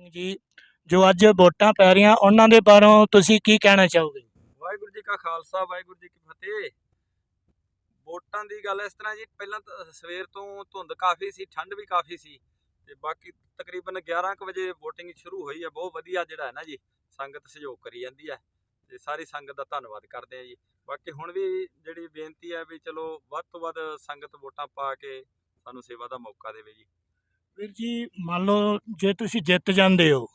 ਸਿੰਘ ਜੀ, ਜੋ ਅੱਜ ਵੋਟਾਂ ਪੈ ਰਹੀਆਂ, ਉਹਨਾਂ ਦੇ ਬਾਰੇ ਤੁਸੀਂ ਕੀ ਕਹਿਣਾ ਚਾਹੋਗੇ? ਵਾਹਿਗੁਰੂ ਜੀ ਕਾ ਖਾਲਸਾ, ਵਾਹਿਗੁਰੂ ਜੀ ਕੀ ਫਤਿਹ। ਵੋਟਾਂ ਦੀ ਗੱਲ ਇਸ ਤਰ੍ਹਾਂ ਜੀ, ਪਹਿਲਾਂ ਤਾਂ ਸਵੇਰ ਤੋਂ ਧੁੰਦ ਕਾਫੀ ਸੀ, ਠੰਡ ਵੀ ਕਾਫੀ ਸੀ, ਤੇ ਬਾਕੀ ਤਕਰੀਬਨ 11 ਕੁ ਵਜੇ VOTING ਸ਼ੁਰੂ ਹੋਈ ਹੈ, ਬਹੁਤ ਵਧੀਆ ਜਿਹੜਾ ਹੈ ਨਾ ਜੀ, ਸੰਗਤ ਸਹਿਯੋਗ ਕਰੀ ਜਾਂਦੀ ਹੈ, ਤੇ ਸਾਰੀ ਸੰਗਤ ਦਾ ਧੰਨਵਾਦ ਕਰਦੇ ਆ ਜੀ। ਬਾਕੀ ਹੁਣ ਵੀ ਜਿਹੜੀ ਬੇਨਤੀ ਹੈ ਵੀ ਚਲੋ, ਵੱਧ ਤੋਂ ਵੱਧ ਸੰਗਤ ਵੋਟਾਂ ਪਾ ਕੇ ਸਾਨੂੰ ਸੇਵਾ ਦਾ ਮੌਕਾ ਦੇਵੇ ਜੀ। ਵੀਰ ਜੀ, ਮੰਨ ਲਓ ਜੇ ਤੁਸੀਂ ਜਿੱਤ ਜਾਂਦੇ ਹੋ,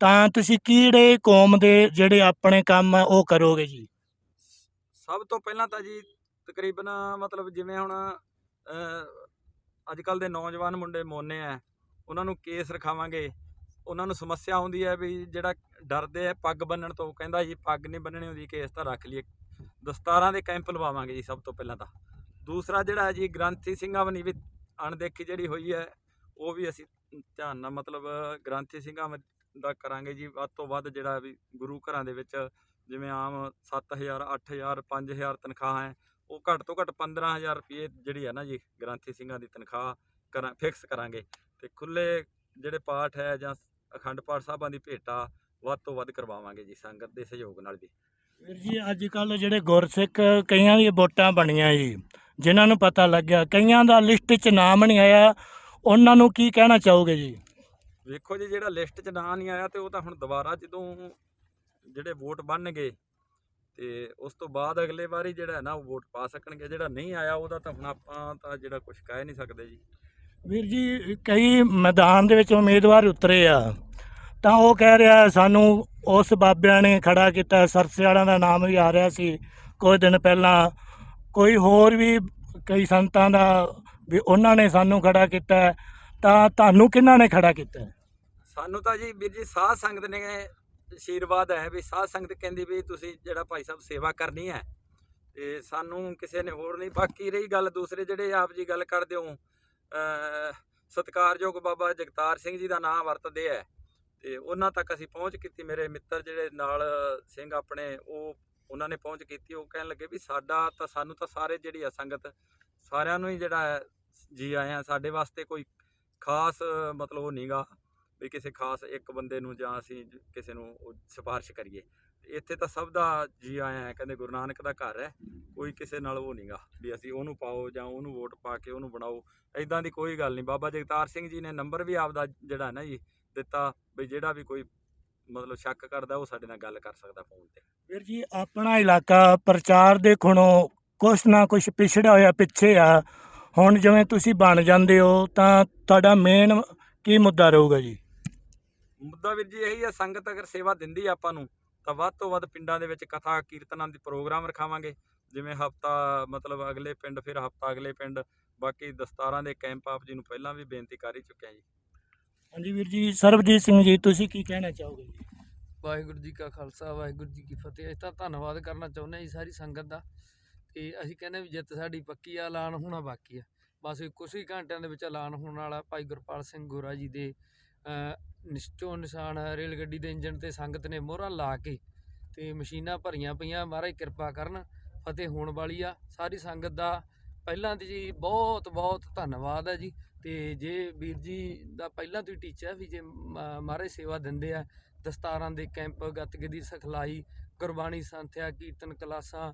ਤਾਂ ਤੁਸੀਂ ਕਿਹੜੇ ਕੌਮ ਦੇ ਜਿਹੜੇ ਆਪਣੇ ਕੰਮ ਆ, ਉਹ ਕਰੋਗੇ ਜੀ? ਸਭ ਤੋਂ ਪਹਿਲਾਂ ਤਾਂ ਜੀ, ਤਕਰੀਬਨ ਮਤਲਬ ਜਿਵੇਂ ਹੁਣ ਅੱਜ ਕੱਲ ਦੇ ਨੌਜਵਾਨ ਮੁੰਡੇ ਮੋਨੇ ਆ, ਉਹਨਾਂ ਨੂੰ ਕੇਸ ਰਖਾਵਾਂਗੇ। ਉਹਨਾਂ ਨੂੰ ਸਮੱਸਿਆ ਆਉਂਦੀ ਹੈ ਵੀ ਜਿਹੜਾ ਡਰਦੇ ਆ, ਪੱਗ ਬੰਨਣ ਤੋਂ ਕਹਿੰਦਾ ਜੀ, ਪੱਗ ਨਹੀਂ ਬੰਨਣੀ ਹੁੰਦੀ, ਕੇਸ ਤਾਂ ਰੱਖ ਲਈਏ। ਦਸਤਾਰਾਂ ਦੇ ਕੈਂਪ ਲਵਾਵਾਂਗੇ ਜੀ, ਸਭ ਤੋਂ ਪਹਿਲਾਂ ਤਾਂ। ਦੂਸਰਾ ਜਿਹੜਾ ਜੀ, ਗ੍ਰੰਥੀ ਸਿੰਘਾਂ ਵਨੀ ਵੀ ਅਣਦੇਖੀ ਜਿਹੜੀ ਹੋਈ ਹੈ ਉਹ ਵੀ ਅਸੀਂ ਧਿਆਨ ਨਾਲ ਮਤਲਬ ਗ੍ਰੰਥੀ ਸਿੰਘਾਂ ਦਾ ਕਰਾਂਗੇ ਜੀ, ਵੱਧ ਤੋਂ ਵੱਧ ਜਿਹੜਾ ਵੀ ਗੁਰੂ ਘਰਾਂ ਦੇ ਵਿੱਚ ਜਿਵੇਂ ਆਮ 7000 8000 5000 ਤਨਖਾਹ ਹੈ, ਉਹ ਘੱਟ ਤੋਂ ਘੱਟ 15000 ਰੁਪਏ ਜਿਹੜੀ ਹੈ ਨਾ ਜੀ ਗ੍ਰੰਥੀ ਸਿੰਘਾਂ ਦੀ ਤਨਖਾਹ ਕਰਾਂ ਫਿਕਸ ਕਰਾਂਗੇ। ਤੇ ਖੁੱਲੇ ਜਿਹੜੇ ਪਾਠ ਹੈ ਜਾਂ ਅਖੰਡ ਪਾਠ ਸਾਹਿਬਾਂ ਦੀ ਭੇਟਾ ਵੱਧ ਤੋਂ ਵੱਧ ਕਰਵਾਵਾਂਗੇ ਜੀ, ਸੰਗਤ ਦੇ ਸਹਿਯੋਗ ਨਾਲ ਜੀ ਵੀਰ ਜੀ ਅੱਜ ਕੱਲ ਜਿਹੜੇ ਗੁਰਸਿੱਖ ਕਈਆਂ ਦੀਆਂ ਵੋਟਾਂ ਬਣੀਆਂ ਜੀ, ਜਿਨ੍ਹਾਂ ਨੂੰ ਪਤਾ ਲੱਗਿਆ, ਕਈਆਂ ਦਾ ਲਿਸਟ 'ਚ ਨਾਮ ਨਹੀਂ ਆਇਆ ਉਹਨਾਂ ਨੂੰ ਕੀ ਕਹਿਣਾ ਚਾਹੋਗੇ ਜੀ? ਵੇਖੋ ਜੀ ਜਿਹੜਾ ਲਿਸਟ 'ਚ ਨਾਂ ਨਹੀਂ ਆਇਆ ਤੇ ਉਹ ਤਾਂ ਹੁਣ ਦੁਬਾਰਾ ਜਦੋਂ ਜਿਹੜੇ ਵੋਟ ਬਣਨਗੇ ਤੇ ਉਸ ਤੋਂ ਬਾਅਦ ਅਗਲੇ ਵਾਰੀ ਜਿਹੜਾ ਹੈ ਨਾ ਉਹ ਵੋਟ ਪਾ ਸਕਣਗੇ ਜਿਹੜਾ ਨਹੀਂ ਆਇਆ ਉਹਦਾ ਤਾਂ ਹੁਣ ਆਪਾਂ ਤਾਂ ਜਿਹੜਾ ਕੁਝ ਕਹਿ ਨਹੀਂ ਸਕਦੇ ਜੀ। ਵੀਰ ਜੀ ਕਈ ਮੈਦਾਨ ਦੇ ਵਿੱਚ ਉਮੀਦਵਾਰ ਉਤਰੇ ਆ ਤਾਂ ਉਹ ਕਹਿ ਰਿਹਾ ਸਾਨੂੰ ਉਸ ਬਾਬਿਆਂ ਨੇ ਖੜਾ ਕੀਤਾ ਸਰਸੇ ਵਾਲਿਆਂ ਦਾ ਨਾਮ ਵੀ ਆ ਰਿਹਾ ਸੀ ਕੁਝ ਦਿਨ ਪਹਿਲਾਂ। ਕੋਈ ਹੋਰ ਵੀ ਕਈ ਸੰਤਾਂ ਦਾ ਵੀ ਉਹਨਾਂ ਨੇ ਸਾਨੂੰ ਖੜਾ ਕੀਤਾ ਹੈ। ਤਾਂ ਤੁਹਾਨੂੰ ਕਿਹਨਾਂ ਨੇ ਖੜਾ ਕੀਤਾ ਹੈ? ਸਾਨੂੰ ਤਾਂ ਜੀ ਵੀਰ ਜੀ ਸਾਧ ਸੰਗਤ ਨੇ ਆਸ਼ੀਰਵਾਦ ਹੈ ਵੀ ਸਾਧ ਸੰਗਤ ਕਹਿੰਦੀ ਵੀ ਤੁਸੀਂ ਜਿਹੜਾ ਭਾਈ ਸਾਹਿਬ ਸੇਵਾ ਕਰਨੀ ਹੈ, ਤੇ ਸਾਨੂੰ ਕਿਸੇ ਨੇ ਹੋਰ ਨਹੀਂ, ਬਾਕੀ ਰਹੀ ਗੱਲ ਦੂਸਰੇ ਜਿਹੜੇ ਆਪ ਜੀ ਗੱਲ ਕਰਦੇ ਹੋ ਅ ਸਤਿਕਾਰਯੋਗ ਬਾਬਾ ਜਗਤਾਰ ਸਿੰਘ ਜੀ ਦਾ ਨਾਮ ਵਰਤਦੇ ਹੈ, ਤੇ ਉਹਨਾਂ ਤੱਕ ਅਸੀਂ ਪਹੁੰਚ ਕੀਤੀ, ਮੇਰੇ ਮਿੱਤਰ ਜਿਹੜੇ ਨਾਲ ਸਿੰਘ ਆਪਣੇ ਉਹ, ਉਹਨਾਂ ਨੇ ਪਹੁੰਚ ਕੀਤੀ, ਉਹ ਕਹਿਣ ਲੱਗੇ ਵੀ ਸਾਡਾ ਤਾਂ, ਸਾਨੂੰ ਤਾਂ ਸਾਰੇ ਜਿਹੜੀ ਆ ਸੰਗਤ ਸਾਰਿਆਂ ਨੂੰ ਹੀ ਜਿਹੜਾ ਹੈ ਜੀ ਆਇਆਂ ਸਾਡੇ ਵਾਸਤੇ ਕੋਈ ਖਾਸ, ਮਤਲਬ ਉਹ ਨਹੀਂਗਾ ਵੀ ਕਿਸੇ ਖਾਸ ਇੱਕ ਬੰਦੇ ਨੂੰ ਜਾਂ ਅਸੀਂ ਕਿਸੇ ਨੂੰ ਉਹ ਸਿਫਾਰਿਸ਼ ਕਰੀਏ। ਇੱਥੇ ਤਾਂ ਸਭ ਦਾ ਜੀ ਆਇਆ ਕਹਿੰਦੇ ਗੁਰੂ ਨਾਨਕ ਦਾ ਘਰ ਹੈ। ਕੋਈ ਕਿਸੇ ਨਾਲ ਉਹ ਨਹੀਂਗਾ ਵੀ ਅਸੀਂ ਉਹਨੂੰ ਪਾਓ ਜਾਂ ਉਹਨੂੰ ਵੋਟ ਪਾ ਕੇ ਉਹਨੂੰ ਬਣਾਓ। ਐਦਾਂ ਦੀ ਕੋਈ ਗੱਲ ਨਹੀਂ। ਬਾਬਾ ਜਗਤਾਰ ਸਿੰਘ ਜੀ ਨੇ ਨੰਬਰ ਵੀ ਆਪਦਾ ਜਿਹੜਾ ਨਾ ਜੀ ਦਿੱਤਾ ਵੀ ਜਿਹੜਾ ਵੀ ਕੋਈ ਮਤਲਬ ਸ਼ੱਕ ਕਰਦਾ ਉਹ ਸਾਡੇ ਨਾਲ ਗੱਲ ਕਰ ਸਕਦਾ ਫੋਨ ਤੇ। ਵੀਰ ਜੀ, ਆਪਣਾ ਇਲਾਕਾ ਪ੍ਰਚਾਰ ਦੇ ਖੁਣੋਂ ਕੁਛ ਨਾ ਕੁਛ ਪਿਛੜਿਆ ਹੋਇਆ ਪਿੱਛੇ ਆ। ਹੁਣ ਜਿਵੇਂ ਤੁਸੀਂ ਬਣ ਜਾਂਦੇ ਹੋ ਤਾਂ ਤੁਹਾਡਾ ਮੇਨ ਕੀ ਮੁੱਦਾ ਰਹੂਗਾ ਜੀ? ਮੁੱਦਾ ਵੀਰ ਜੀ ਇਹੀ ਹੈ ਸੰਗਤ ਅਗਰ ਸੇਵਾ ਦਿੰਦੀ ਆ ਆਪਾਂ ਨੂੰ ਤਾਂ ਵੱਧ ਤੋਂ ਵੱਧ ਪਿੰਡਾਂ ਦੇ ਵਿੱਚ ਕਥਾ ਕੀਰਤਨਾਂ ਦੀ ਪ੍ਰੋਗਰਾਮ ਰਖਾਵਾਂਗੇ। ਜਿਵੇਂ ਹਫਤਾ ਮਤਲਬ ਅਗਲੇ ਪਿੰਡ ਫਿਰ ਹਫਤਾ ਅਗਲੇ ਪਿੰਡ ਬਾਕੀ ਦਸਤਾਰਾਂ ਦੇ ਕੈਂਪ ਆਪ ਜੀ ਨੂੰ ਪਹਿਲਾਂ ਵੀ ਬੇਨਤੀ ਕਰ ਹੀ ਚੁੱਕਿਆ ਜੀ। ਹਾਂਜੀ ਵੀਰ ਜੀ ਸਰਬਜੀਤ ਸਿੰਘ ਜੀ ਤੁਸੀਂ ਕੀ ਕਹਿਣਾ ਚਾਹੋਗੇ ਜੀ? ਵਾਹਿਗੁਰੂ ਜੀ ਕਾ ਖਾਲਸਾ ਵਾਹਿਗੁਰੂ ਜੀ ਕੀ ਫਤਿਹ। ਅਸੀਂ ਤਾਂ ਧੰਨਵਾਦ ਕਰਨਾ ਚਾਹੁੰਦੇ ਹਾਂ ਜੀ ਸਾਰੀ ਸੰਗਤ ਦਾ। ਤੇ ਅਸੀਂ ਕਹਿੰਦੇ ਵੀ ਜਿੱਤ ਸਾਡੀ ਪੱਕੀ ਆ, ਐਲਾਨ ਹੋਣਾ ਬਾਕੀ ਆ। ਬਸ ਇਹ ਕੁਛ ਹੀ ਘੰਟਿਆਂ ਦੇ ਵਿੱਚ ਐਲਾਨ ਹੋਣ ਵਾਲਾ ਭਾਈ ਗੁਰਪਾਲ ਸਿੰਘ ਗੋਰਾ ਜੀ ਦੇ ਨਿਸ਼ਚੋ ਨਿਸ਼ਾਨ ਰੇਲ ਗੱਡੀ ਦੇ ਇੰਜਣ ਤੇ ਸੰਗਤ ਨੇ ਮੋਹਰਾਂ ਲਾ ਕੇ ਤੇ ਮਸ਼ੀਨਾਂ ਭਰੀਆਂ ਪਈਆਂ। ਮਹਾਰਾਜ ਕਿਰਪਾ ਕਰਨ, ਫਤਿਹ ਹੋਣ ਵਾਲੀ ਆ। ਸਾਰੀ ਸੰਗਤ ਦਾ ਪਹਿਲਾਂ ਦੀ ਜੀ ਬਹੁਤ ਬਹੁਤ ਧੰਨਵਾਦ ਹੈ ਜੀ। ਤੇ ਜੇ ਵੀਰ ਜੀ ਦਾ ਪਹਿਲਾਂ ਤੋਂ ਹੀ ਟੀਚਾ ਵੀ ਜੇ ਮ- ਮਹਾਰਾਜ ਸੇਵਾ ਦਿੰਦੇ ਆ, ਦਸਤਾਰਾਂ ਦੇ ਕੈਂਪ, ਗੱਤਕੇ ਦੀ ਸਿਖਲਾਈ, ਗੁਰਬਾਣੀ, ਸੰਥਿਆ, ਕੀਰਤਨ ਕਲਾਸਾਂ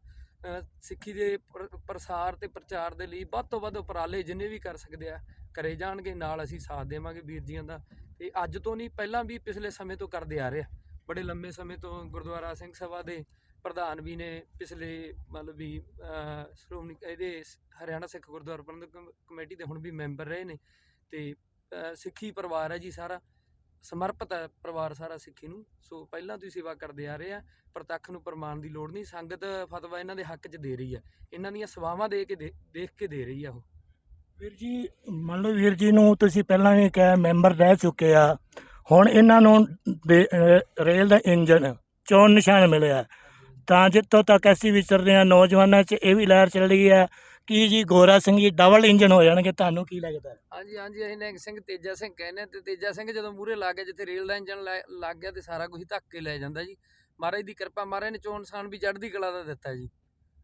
ਸਿੱਖੀ ਦੇ ਪ੍ਰ- ਪ੍ਰਸਾਰ ਤੇ ਪ੍ਰਚਾਰ ਦੇ ਲਈ ਵੱਧ ਤੋਂ ਵੱਧ ਉਪਰਾਲੇ ਜਿੰਨੇ ਵੀ ਕਰ ਸਕਦੇ ਆ, ਕਰੇ ਜਾਣਗੇ, ਨਾਲ ਅਸੀਂ ਸਾਥ ਦੇਵਾਂਗੇ ਵੀਰ ਜੀਆਂ ਦਾ। ਤੇ ਅੱਜ ਤੋਂ ਨਹੀਂ, ਪਹਿਲਾਂ ਵੀ ਪਿਛਲੇ ਸਮੇਂ ਤੋਂ ਕਰਦੇ ਆ ਰਹੇ ਆ। ਬੜੇ ਲੰਮੇ ਸਮੇਂ ਤੋਂ ਗੁਰਦੁਆਰਾ ਸਿੰਘ ਸਭਾ ਦੇ ਪ੍ਰਧਾਨ ਵੀ ਨੇ ਪਿਛਲੇ ਮਤਲਬ ਵੀ ਸ਼੍ਰੋਮਣੀ ਇਹਦੇ ਸ- ਹਰਿਆਣਾ ਸਿੱਖ ਗੁਰਦੁਆਰਾ ਪ੍ਰਬੰਧਕ ਕਮ- ਕਮੇਟੀ ਦੇ ਹੁਣ ਵੀ ਮੈਂਬਰ ਰਹੇ ਨੇ। ਤੇ ਸਿੱਖੀ ਪਰਿਵਾਰ ਹੈ ਜੀ ਸਾਰਾ। ਸਮਰਪਿਤ ਹੈ ਪਰਿਵਾਰ ਸਾਰਾ ਸਿੱਖੀ ਨੂੰ। ਸੋ ਪਹਿਲਾਂ ਤੋਂ ਹੀ ਸੇਵਾ ਕਰਦੇ ਆ ਰਹੇ ਆ। ਪ੍ਰਤੱਖ ਨੂੰ ਪ੍ਰਮਾਣ ਦੀ ਲੋੜ ਨਹੀਂ। ਸੰਗਤ ਫਤਵਾ ਇਹਨਾਂ ਦੇ ਹੱਕ 'ਚ ਦੇ ਰਹੀ ਆ। ਇਹਨਾਂ ਦੀਆਂ ਸੇਵਾਵਾਂ ਦੇ ਕੇ ਦੇ- ਦੇਖ ਕੇ ਦੇ ਰਹੀ ਆ ਉਹ। ਵੀਰ ਜੀ, ਮੰਨ ਲਓ ਵੀਰ ਜੀ ਨੂੰ ਤੁਸੀਂ ਪਹਿਲਾਂ ਵੀ ਕਿਹਾ, ਮੈਂਬਰ ਰਹਿ ਚੁੱਕੇ ਆ। ਹੁਣ ਇਹਨਾਂ ਨੂੰ ਦੇ- ਅਹ, ਰੇਲ ਦਾ ਇੰਜਨ ਚੋਣ ਨਿਸ਼ਾਨ ਮਿਲਿਆ। ਤਾਂ ਜਿੱਥੋਂ ਤੱਕ ਅਸੀਂ ਵਿਚਰਦੇ ਆ, ਨੌਜਵਾਨਾਂ 'ਚ ਇਹ ਵੀ ਲਹਿਰ ਚੱਲ ਰਹੀ ਹੈ ਕਿ ਜੀ ਗੋਰਾ ਸਿੰਘ ਜੀ ਡਬਲ ਇੰਜਨ ਹੋ ਜਾਣਗੇ ਤੁਹਾਨੂੰ ਕੀ ਲੱਗਦਾ? ਹਾਂਜੀ ਹਾਂਜੀ ਅਸੀਂ ਨਿਹੰਗ ਸਿੰਘ ਤੇਜਾ ਸਿੰਘ ਕਹਿੰਦੇ ਤੇ ਤੇਜਾ ਸਿੰਘ ਜਦੋਂ ਮੂਰੇ ਲੱਗ ਗਿਆ ਜਿੱਥੇ ਰੇਲ ਦਾ ਇੰਜਨ ਲੱਗ ਗਿਆ ਤੇ ਸਾਰਾ ਕੁਝ ਧੱਕ ਕੇ ਲੈ ਜਾਂਦਾ ਜੀ। ਮਹਾਰਾਜ ਦੀ ਕਿਰਪਾ ਮਹਾਰਾਜ ਨੇ ਚੋਣ ਨਿਸ਼ਾਨ ਵੀ ਚੜ੍ਹਦੀ ਕਲਾ ਦਾ ਦਿੱਤਾ ਜੀ।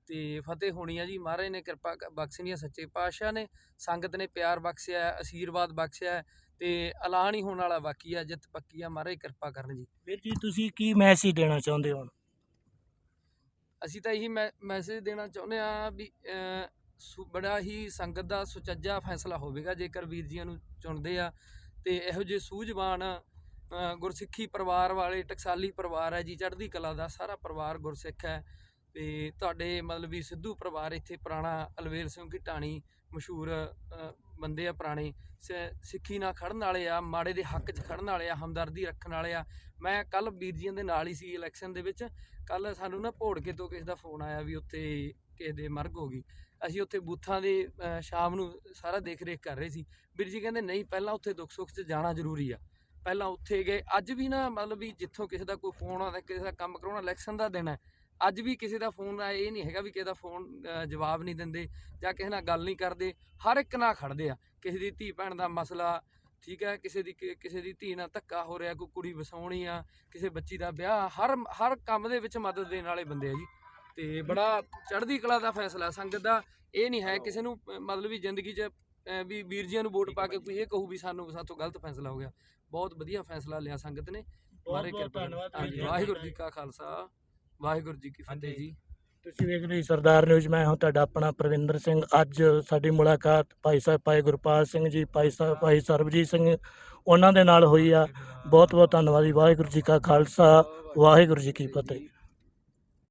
ਤੇ ਫਤਿਹ ਹੋਣੀ ਆ ਜੀ ਮਹਾਰਾਜ ਨੇ ਕਿਰਪਾ ਬਖਸ਼ਣੀ ਆ ਸੱਚੇ ਪਾਤਸ਼ਾਹ ਨੇ ਸੰਗਤ ਨੇ ਪਿਆਰ ਬਖਸ਼ਿਆ ਹੈ, ਆਸ਼ੀਰਵਾਦ ਬਖਸ਼ਿਆ ਤੇ ਐਲਾਨ ਹੀ ਹੋਣ ਵਾਲਾ ਬਾਕੀ ਆ ਜਿੱਤ ਪੱਕੀ ਆ ਮਹਾਰਾਜ ਕਿਰਪਾ ਕਰਨ ਜੀ। ਵੀਰ ਜੀ ਤੁਸੀਂ ਕੀ ਮੈਸੇਜ ਦੇਣਾ ਚਾਹੁੰਦੇ ਹੋ? ਅਸੀਂ ਤਾਂ ਇਹੀ ਮੈਸੇਜ ਦੇਣਾ ਚਾਹੁੰਦੇ ਆ ਵੀ ਸੁ- ਬੜਾ ਹੀ ਸੰਗਤ ਦਾ ਸੁਚੱਜਾ ਫੈਸਲਾ ਹੋਵੇਗਾ, ਜੇਕਰ ਵੀਰ ਜੀਆਂ ਨੂੰ ਚੁਣਦੇ ਆ। ਤੇ ਇਹੋ ਜਿਹੇ ਸੂਝਵਾਨ ਗੁਰਸਿੱਖੀ ਪਰਿਵਾਰ ਵਾਲੇ, ਟਕਸਾਲੀ ਪਰਿਵਾਰ ਹੈ ਜੀ, ਚੜ੍ਹਦੀ ਕਲਾ ਦਾ ਸਾਰਾ ਪਰਿਵਾਰ ਗੁਰਸਿੱਖ ਹੈ। ਤੇ ਤੁਹਾਡੇ ਮਤਲਬ ਵੀ ਸਿੱਧੂ ਪਰਿਵਾਰ ਇੱਥੇ ਪੁਰਾਣਾ ਅਲਵੇਲ ਸਿੰਘ ਦੀ ਮਸ਼ਹੂਰ ਬੰਦੇ ਆ ਪੁਰਾਣੇ। ਸ- ਸਿੱਖੀ ਨਾਲ ਖੜਨ ਵਾਲੇ ਆ, ਮਾੜੇ ਦੇ ਹੱਕ 'ਚ ਖੜਨ ਵਾਲੇ ਆ, ਹਮਦਰਦੀ ਰੱਖਣ ਵਾਲੇ ਆ। ਮੈਂ ਕੱਲ ਵੀਰ ਜੀਆਂ ਦੇ ਨਾਲ ਹੀ ਸੀ ਇਲੈਕਸ਼ਨ ਦੇ ਵਿੱਚ। ਕੱਲ ਸਾਨੂੰ ਨਾ ਭੋੜਕੇ ਤੋਂ ਕਿਸੇ ਦਾ ਫੋਨ ਆਇਆ ਵੀ ਉੱਥੇ ਕਿਸੇ ਦੇ ਮਰਗ ਹੋ ਗਈ। ਅਸੀਂ ਉੱਥੇ ਬੂਥਾਂ ਦੇ ਸ਼ਾਮ ਨੂੰ ਸਾਰਾ ਦੇਖ ਰੇਖ ਕਰ ਰਹੇ ਸੀ। ਵੀਰ ਜੀ ਕਹਿੰਦੇ, ਨਹੀਂ, ਪਹਿਲਾਂ ਉੱਥੇ ਦੁੱਖ ਸੁੱਖ 'ਚ ਜਾਣਾ ਜ਼ਰੂਰੀ ਆ। ਪਹਿਲਾਂ ਉੱਥੇ ਗਏ। ਅੱਜ ਵੀ ਨਾ, ਮਤਲਬ ਵੀ ਜਿੱਥੋਂ ਕਿਸੇ ਦਾ ਕੋਈ ਫੋਨ ਆਉਂਦਾ, ਕਿਸੇ ਦਾ ਕੰਮ ਕਰਾਉਣਾ ਇਲੈਕਸ਼ਨ ਦਾ ਦਿਨ ਹੈ। ਅੱਜ ਵੀ ਕਿਸੇ ਦਾ ਫੋਨ ਆਇਆ, ਇਹ ਨਹੀਂ ਹੈਗਾ ਵੀ ਕਿਸੇ ਦਾ ਫੋਨ ਜਵਾਬ ਨਹੀਂ ਦਿੰਦੇ ਜਾਂ ਕਿਸੇ ਨਾਲ ਗੱਲ ਨਹੀਂ ਕਰਦੇ। ਹਰ ਇੱਕ ਨਾਲ ਖੜਦੇ ਆ। ਕਿਸੇ ਦੀ ਧੀ ਭੈਣ ਦਾ ਮਸਲਾ, ਠੀਕ ਹੈ, ਕਿਸੇ ਦੀ ਕਿ- ਕਿਸੇ ਦੀ ਧੀ ਨਾਲ ਧੱਕਾ ਹੋ ਰਿਹਾ, ਕੋਈ ਕੁੜੀ ਵਸਾਉਣੀ ਆ, ਕਿਸੇ ਬੱਚੀ ਦਾ ਵਿਆਹ, ਹਰ ਹਰ ਕੰਮ ਦੇ ਵਿੱਚ ਮਦਦ ਦੇਣ ਵਾਲੇ ਬੰਦੇ ਆ ਜੀ। ਤੇ ਬੜਾ ਚੜ੍ਹਦੀ ਕਲਾ ਦਾ ਫੈਸਲਾ ਸੰਗਤ ਦਾ ਇਹ ਨਹੀਂ ਹੈ ਕਿਸੇ ਨੂੰ ਮਤਲਬ ਵੀ ਜ਼ਿੰਦਗੀ 'ਚ ਵੀ ਵੀਰ ਜੀਆਂ ਨੂੰ ਵੋਟ ਪਾ ਕੇ ਕੋਈ ਇਹ ਕਹੂ ਵੀ ਸਾਨੂੰ ਸਾਤੋਂ ਗਲਤ ਫੈਸਲਾ ਹੋ ਗਿਆ। ਬਹੁਤ ਵਧੀਆ ਫੈਸਲਾ ਲਿਆ ਸੰਗਤ ਨੇ। ਬਹੁਤ ਕਿਰਪਾ। ਵਾਹਿਗੁਰੂ ਜੀ ਕਾ ਖਾਲਸਾ ਵਾਹਿਗੁਰੂ ਜੀ ਕੀ ਫਤਿਹ। ਜੀ। ਤੁਸੀਂ ਵੇਖ ਰਹੇ ਸਰਦਾਰ ਨਿਊਜ਼ ਮੈਂ ਹਾਂ ਤੁਹਾਡਾ ਆਪਣਾ ਪ੍ਰਵਿੰਦਰ ਸਿੰਘ। ਅੱਜ ਸਾਡੀ ਮੁਲਾਕਾਤ ਭਾਈ ਸਾਹਿਬ ਭਾਈ ਗੁਰਪਾਲ ਸਿੰਘ ਜੀ ਭਾਈ ਸਾਹਿਬ ਭਾਈ ਸਰਬਜੀਤ ਸਿੰਘ ਉਹਨਾਂ ਦੇ ਨਾਲ ਹੋਈ ਆ। ਬਹੁਤ ਬਹੁਤ ਧੰਨਵਾਦ ਵਾਹਿਗੁਰੂ ਜੀ ਕਾ ਖਾਲਸਾ ਵਾਹਿਗੁਰੂ ਜੀ ਕੀ ਫਤਿਹ।